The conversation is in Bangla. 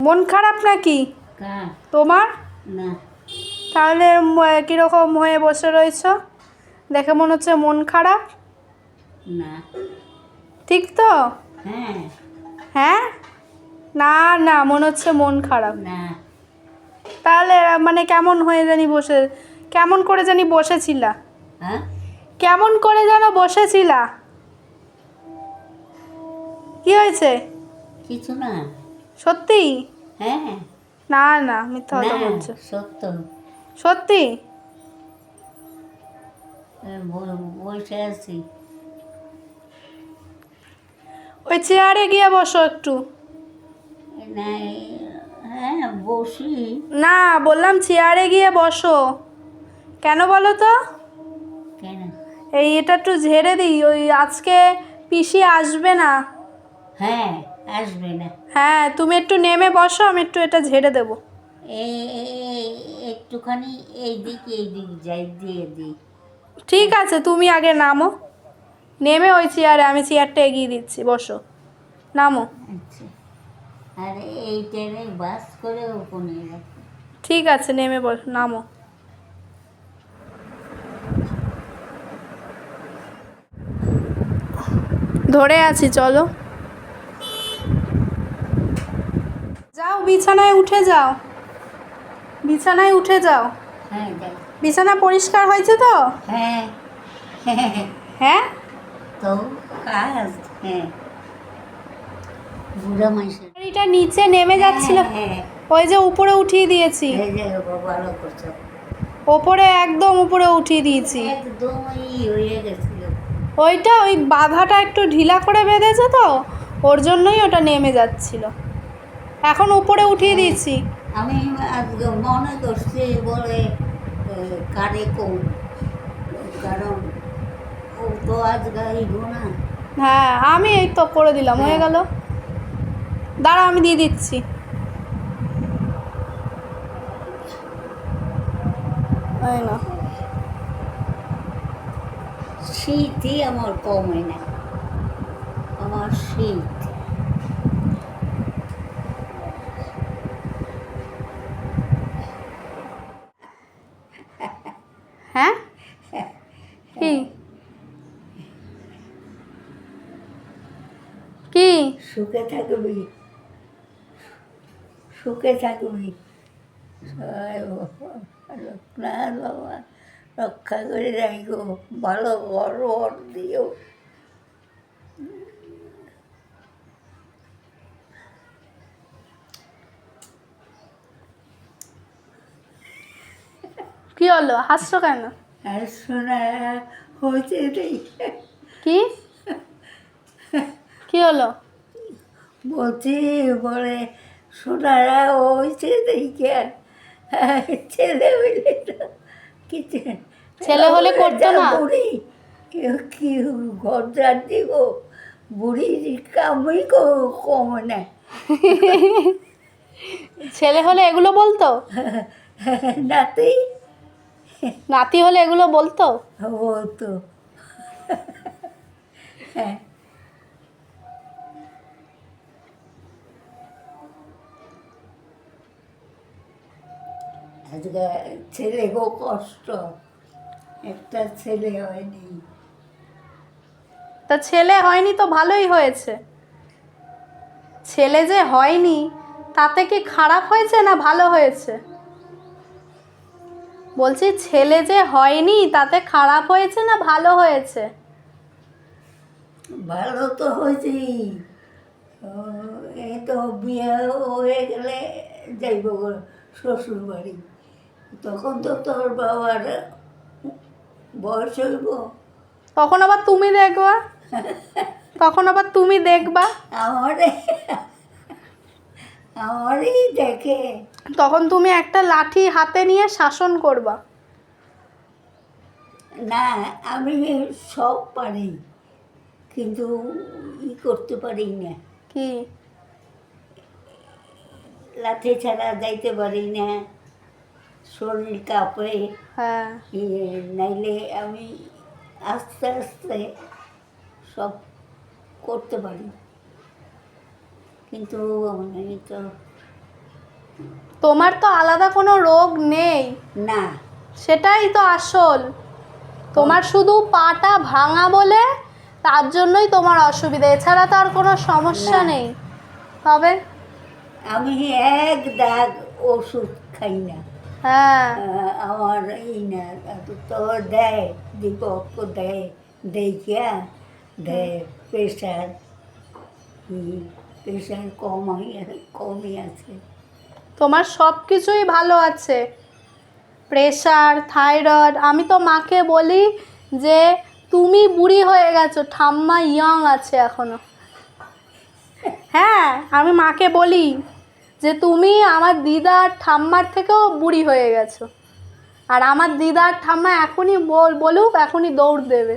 মন খারাপ নাকি? তোমার? না। তাহলে কীরকম হয়ে বসে রয়েছ? দেখে মনে হচ্ছে মন খারাপ? না। ঠিক তো? হ্যাঁ। হ্যাঁ? না না মনে হচ্ছে মন খারাপ। তাহলে মানে কেমন হয়ে জানি বসে কেমন করে জানি বসেছিলা? হ্যাঁ? কেমন করে যেন বসেছিলা? কি হয়েছে? কিছু না। সত্যি? হ্যাঁ। না না মিথ্যা কথা বলছো। সত্য। সত্যি? বসে আছি ওই চেয়ারে গিয়ে বসো একটু। না হ্যাঁ বসি। না বললাম চেয়ারে গিয়ে বসো। কেন বলো তো? কেন? এই এটা একটু ঝেড়ে দিই ওই আজকে পিসি আসবে না। হ্যাঁ আসবে না। হ্যাঁ তুমি একটু নেমে বসো আমি একটু এটা ঝেড়ে দেবো। এই একটুখানি এই দিক এই দিক যাই দিয়ে দিই। ঠিক আছে তুমি আগে নামো। নেমে ওই চেয়ারে আমি চেয়ারটা এগিয়ে দিচ্ছি বসো। নামো। আচ্ছা। আর এই ট্রেনে বাস করে রাখি ঠিক আছে নেমে বসো নামো। ধরে আছি চলো যাও বিছানায় উঠে যাও। বিছানায় উঠে যাও। হ্যাঁ বিছানা পরিষ্কার হয়েছে তো? হ্যাঁ। হ্যাঁ? হ্যাঁ তো কাজ হ্যাঁ। বুড়া এটা নিচে নেমে যাচ্ছিল। হ্যাঁ। ওই যে উপরে উঠিয়ে দিয়েছি। ওপরে একদম উপরে উঠিয়ে দিয়েছি। হয়ে ওইটা ওই বাধাটা একটু ঢিলা করে বেঁধেছে তো? ওর জন্যই ওটা নেমে যাচ্ছিল। এখন উপরে উঠিয়ে দিয়েছি। আমি আজকে মনে করছি বলে কারে কম। কারণ ও তো আজ গাইব না। হ্যাঁ আমি এই তো করে দিলাম হয়ে গেল। দাঁড়া আমি দিয়ে দিচ্ছি। না। শীতই আমার কমে না। আমার শীত। হ্যাঁ? কি? কি? সুখে থাকবি। সুখে থাকবি। রক্ষা করে রাখো ভালো বড় ওর দিও। কি হলো? হাসছো কেন? কি? কি হলো? বলছি বলে সোনারা হয়েছে দেখে ছেলে হইলে কিছু ছেলে হলে করতো না? বুড়ি। কি ঘর ঝাড় দিব? বুড়ির কামই কো- কমে না। ছেলে হলে এগুলো বলতো? নাতি নাতি হলে এগুলো বলতো? ও তো হ্যাঁ। আজকে ছেলে গো কষ্ট। একটা ছেলে হয়নি। তা ছেলে হয়নি তো ভালোই হয়েছে। ছেলে যে হয়নি তাতে কি খারাপ হয়েছে না ভালো হয়েছে? বলছি ছেলে যে হয়নি তাতে খারাপ হয়েছে না ভালো হয়েছে? ভালো তো হয়েছি এই তো বিয়ে হয়ে গেলে যাইব শ্বশুর বাড়ি তখন তো তোর বাবার বয়স হইব। তখন আবার তুমি দেখবা? তখন আবার তুমি দেখবা? আমারে আমারই দেখে। তখন তুমি একটা লাঠি হাতে নিয়ে শাসন করবা। না আমি সব পারি কিন্তু ই করতে পারি না। কি? লাঠি ছাড়া যাইতে পারি না শরীর কাঁপে। হ্যাঁ। নাইলে আমি আস্তে আস্তে সব করতে পারি। কিন্তু আমি তো তোমার তো আলাদা কোনো রোগ নেই। না। সেটাই তো আসল। তোমার শুধু পাটা ভাঙা বলে তার জন্যই তোমার অসুবিধা। এছাড়া তো আর কোনো সমস্যা নেই। তবে? আমি এক দাগ ওষুধ খাই না। হ্যাঁ। আমার এই না তো দেয় দীপক দেয় দেখিয়া দেয় প্রেশার প্রেশার কম কমই আছে। তোমার সব কিছুই ভালো আছে। প্রেশার, থাইরয়েড, আমি তো মাকে বলি যে তুমি বুড়ি হয়ে গেছো, ঠাম্মা ইয়ং আছে এখনও। হ্যাঁ আমি মাকে বলি যে তুমি আমার দিদা আর ঠাম্মার থেকেও বুড়ি হয়ে গেছো। আর আমার দিদার ঠাম্মা এখনই বল, বলুক, এখনই দৌড় দেবে।